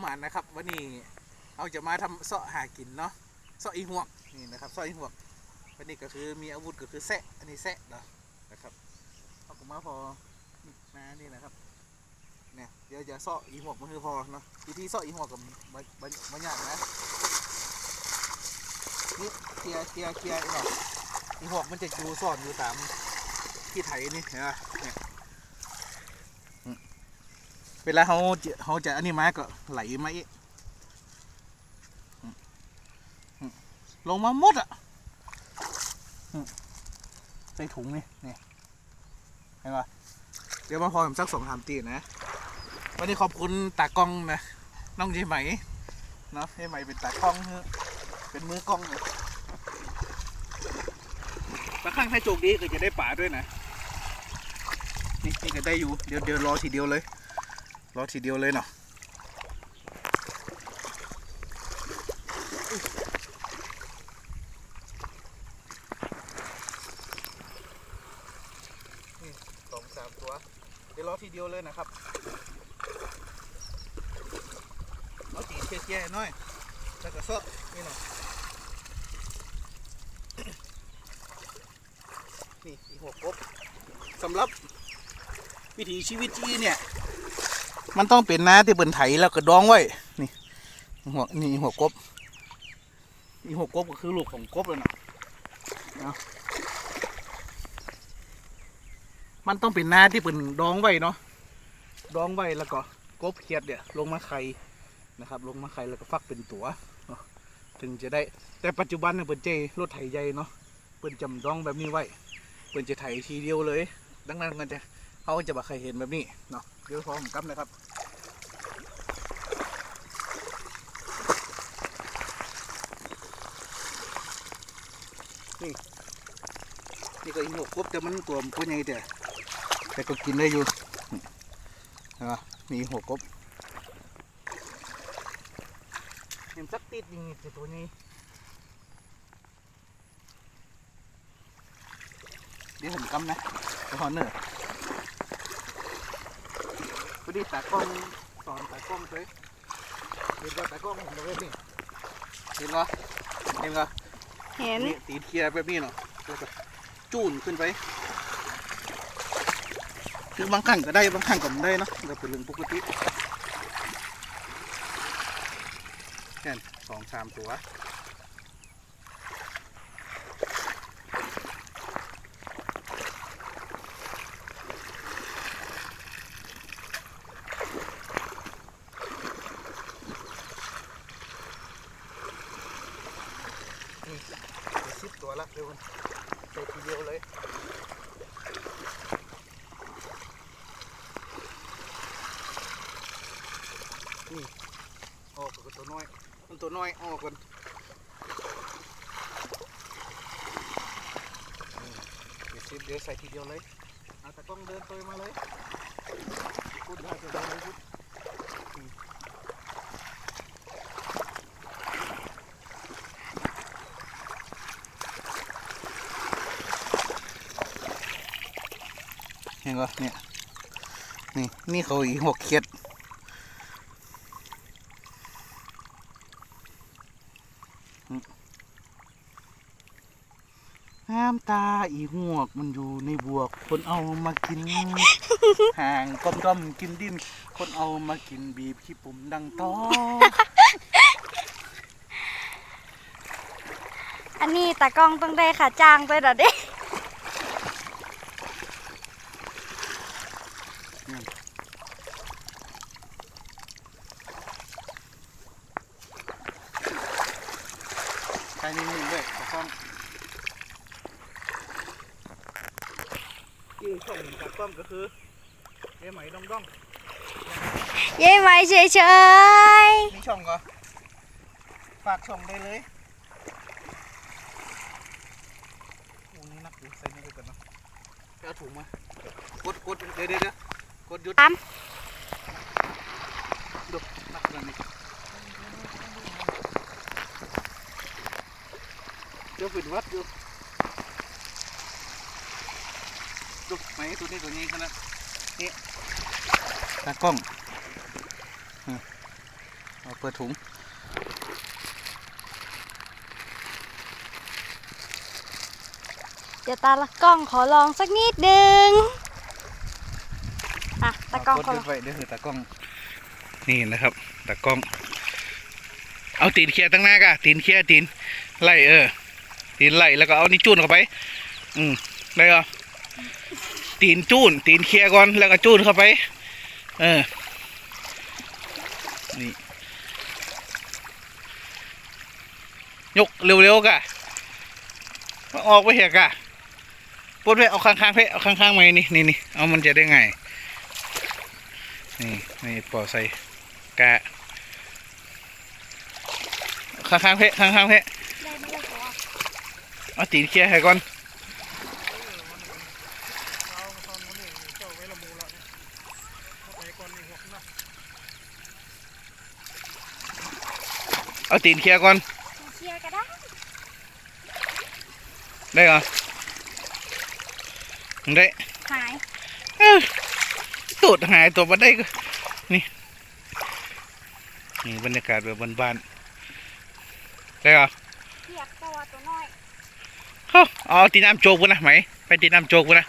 หมานนะครับ วันนี้เราจะมาทำเสาะหากินเนาะเสาะอีหวกนี่นะครับเสาะอีหวกวันนี้ก็คือมีอาวุธก็คือแซะอันนี้แซะเนาะนะครับเอาผมมาพอมานี่นะครับเนี่ยเดี๋ยวจะเสาะอีหวกมันคือพอเนาะวิธีเสาะอีหวกกับมันมันมันยากนะนี่เคลียร์เคลียร์เคลียร์อีหวกอีหวกมันจะอยู่ซ่อนอยู่ตามที่ไถนี่เห็นไหมเนี่ย เวลาเขาจะเขาจะอันนี้มาก็ไหลมาอีกอืมอืมลงมาหมดอะใส่ถุงนี่นี่เห็นปะเดี๋ยวมาพอผมสักสองสามตีนะ วันนี้ขอบคุณตากล้องนะน้องเจไหมเนาะเจไหมเป็นตากล้องเป็นมือกล้องเลยบางครั้งถ้าโจกดีก็จะได้ป่าด้วยนะ นี่นี่ก็ได้อยู่ เดี๋ยวเดี๋ยวรอทีเดียวเลย รอทีเดียวเลยเนาะนี่สองสามตัว เดี๋ยวรอทีเดียวเลยนะครับเอาตีเชี่ยๆหน่อยแล้วก็ซาะนี่หน่อยนี่อีหัวกบสำหรับวิถีชีวิตจีเนี่ย มันต้องเป็นน้าที่เป็นไถแล้วก็ดองไว้ นี่ หัวนี่หัวกบนี่หัวกบก็คือลูกของกบเลยนะเอามันต้องเป็นน้าที่เป็นดองไว้เนาะ ดองไว้แล้วก็กบเขียดเนี่ย ลงมาไข่นะครับ ลงมาไข่แล้วก็ฟักเป็นตัว ถึงจะได้ แต่ปัจจุบันเนี่ยเปิ่นเจรถไถใหญ่เนาะ เปิ่นจำดองแบบนี้ไว้ เปิ่นจะไถทีเดียวเลย ดังนั้นมันจะเขาจะบ่เคยเห็นแบบนี้เนาะเดี๋ยวพอผมกลับนะครับ นี่นี่ก็อีหัวกบแต่มันตัวมันตัวใหญ่แต่แต่ก็กินได้อยู่นี่เห็นปะมีหัวกบเห็นสักติดนี่แต่ตัวนี้เดี๋ยวผมกำนะไปหอนเนอร์พอดีตากล้องสอนตากล้องเลยเห็นว่าตากล้องผมเลยนี่เห็นปะเห็นปะ เห็นนี่ตีเทียแบบนี้เนาะแล้วก็จูนขึ้นไปคือบางครั้งก็ได้บางครั้งก็ไม่ได้เนาะเราเป็นเรื่องปกติแค่นสองสามตัว นี่เดี๋ยวสิบตัวละเดี๋ยวใส่ทีเดียวเลย นี่ออกกับตัวน้อย มัน ตัวน้อยออกกันนี่เดี๋ยวสิบเดี๋ยวใส่ทีเดียวเลยเอาตะกล้องเดินตัวมาเลยพูดได้จะเดินเลยพูดอืมเห็นปะเนี่ยนี่นี่เขาอีหกเขียด ตาอีหวกมันอยู่ในบวก คนเอามากิน ห่างก้มก้มๆกินดิ้นคนเอามากินบีบขี้ปุ่มดังต้ออันนี้ตากล้องต้องได้ค่ะจ้างไปเดี๋ยวดิ ใช่นิ่งๆด้วยตะกล้อง ที่ช่องตากล้องก็คือเอ๋ไหมดองดองเย้ไหมเฉยๆมีช่องก็ฝากช่องได้เลยโอ้นี่นักอยู่ใส่นี่ไปก่อนเนาะไปเอาถุงมากดกดเดี๋ยวเดี๋ยวเดี๋ยวกดหยุดๆตามดูนักขนาดนี้เดี๋ยวปิดวัดอยู่ ดูไหมตัวนี้ตัวนี้ขนาดนี้ตากล้องอืมเอาเปิดถุงเดี๋ยวตาละกล้องขอลองสักนิดนึงอะตากล้องขอลองเาไว้เดี๋ยวคือตากล้อง นี่นะครับตากล้อง เอาตีนเคลียร์ตั้งหน้ากะตีนเคลียร์ตีนไล่เออตีนไล่แล้วก็เอานี่จูนเข้าไป อืมได้ก็ ตีนจูนตีนเคลียก่อนแล้วก็จูนเข้าไป เออ นี่ ยกเร็วๆกะมาออกไปเหยกะปวดเพเอาข้างๆเพเอาข้างๆมานี่นี่นี่เอามันจะได้ไงนี่นี่ปอใส่กะข้างๆเพข้างๆเพได้ไหมล่ะเอาตีนเคลียร์ให้ก่อน เอาตีนเคลียร์ก่อนเชียร์ก็ได้ได้เหรอได้หายเอ้ยตูดหายตัวมาได้ก็นี่นี่บรรยากาศแบบบ้านๆได้เหรอเทียบตัวตัวน้อยเฮ้าเอาตีน้ำโจกกูนะไหม ไปตีน้ำโจกกูนะ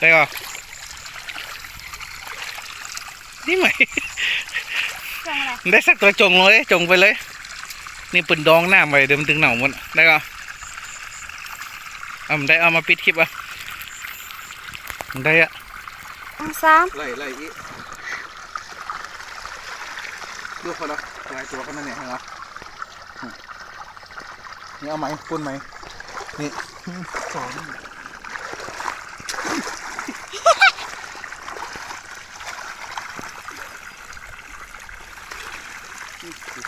ได้เหรอนี่ไหมจังเลยได้สักตัวจงเลยจงไปเลย นี่ปืนดองหน้าไปเดิมนถึงเหนาหมดได้ก็เอามันได้เอามาปิดคลิปอะมันได้อะอังสามไล่ไล่อีดูเขาละลายตัวเขานั่นเนี่ยเหรออืมนี่เอาไหมปุ้นไหมนี่อืมสอน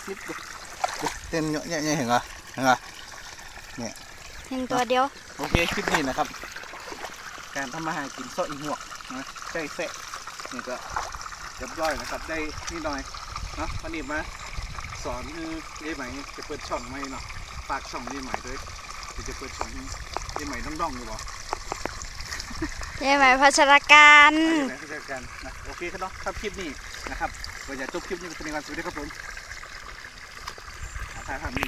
นี่ดูคลิปดูดูเต้นเยอะแยะๆเห็นเหรอเห็นเหรอเห็นตัวเดียว โอเคคลิปนี้นะครับ การทำมาหากินเซาะอีหวกนะใกล้แสะนี่ก็เรียบร้อยนะครับ ได้นิดหน่อยเนาะวันนี้มาสอนคือได้ไหมจะเปิดช่องไหมเนาะฝากช่องได้ไหมด้วยเดี๋ยวจะเปิดช่องได้ไหมน้องๆอยู่บ่ได้ไหมพัชรการได้ไหมเจอกันนะโอเคครับเนาะครับคลิปนี้นะครับก็จะจบคลิปนี้เป็นการสวัสดีครับผม อาถ่ายภาพนี้